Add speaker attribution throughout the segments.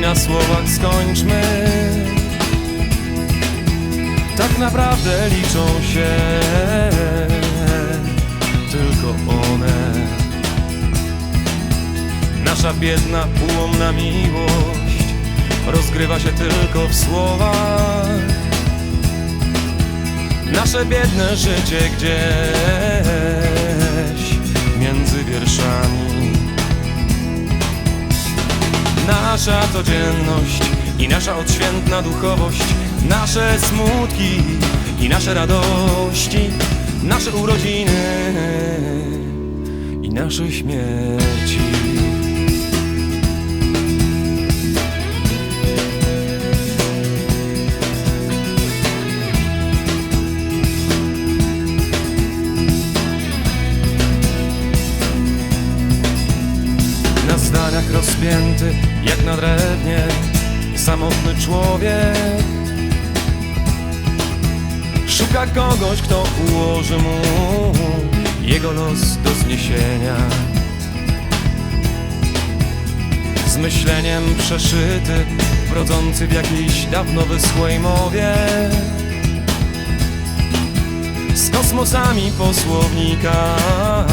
Speaker 1: na słowach skończmy. Tak naprawdę liczą się tylko one. Nasza biedna, ułomna miłość Rozgrywa się tylko w słowach. Nasze biedne życie gdzieś Nasza codzienność i nasza odświętna duchowość Nasze smutki i nasze radości Nasze urodziny i nasze śmierci jak na drewnie Samotny człowiek. Szuka kogoś, kto ułoży mu Jego los do zniesienia. Z myśleniem przeszyty Brodzący w jakiejś dawno wyschłej mowie. Z kosmosami po słownikach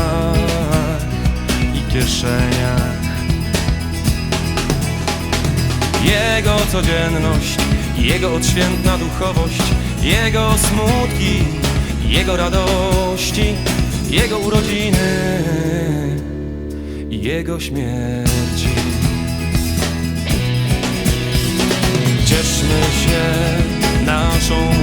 Speaker 1: Jego codzienność, Jego odświętna duchowość Jego smutki, Jego radości Jego urodziny Jego śmierci. Cieszmy się naszą